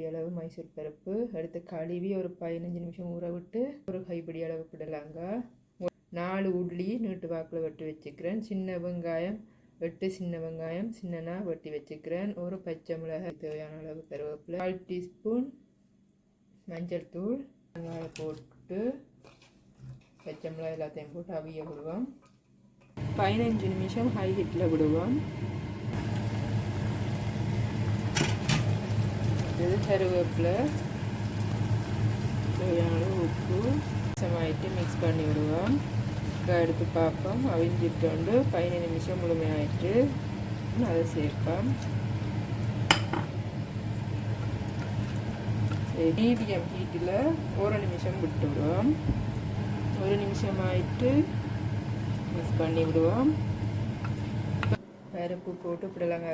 கைப்பிடி அளவு மைசூர் பருப்பு. எடுத்து கழுவி ஒரு பதினஞ்சு நிமிஷம் ஊற விட்டு ஒரு கைப்பிடி அளவு விடலாங்க நாலு உள்ளி நீட்டு வாக்கில் வெட்டி வச்சுக்கிறேன். சின்ன வெங்காயம் வெட்டு சின்ன வெங்காயம் சின்னனாக வெட்டி வச்சுக்கிறேன். ஒரு பச்சை மிளகாய் தேவையான அளவு கருவேப்பிலை கால் டீஸ்பூன் மஞ்சள் தூள் வெங்காயம் போட்டு பச்சை மிளகாய் எல்லாத்தையும் போட்டு அவிய விடுவோம். பதினஞ்சு நிமிஷம் ஹை ஹீட்டில் விடுவோம். கருவேப்பிலை தேவையான உப்பு மிக்ஸமாயிட்டு மிக்ஸ் பண்ணி விடுவோம். இப்போ எடுத்து பார்ப்போம். அவிஞ்சிட்டு பதினஞ்சு நிமிஷம் முழுமையாயிட்டு அதை சேர்ப்போம். மீடியம் ஹீட்டில் ஒரு நிமிஷம் விட்டு விடுவோம். ஒரு நிமிஷம் ஆயிட்டு மிக்ஸ் பண்ணி விடுவோம். பருப்பு போட்டு விடலாங்க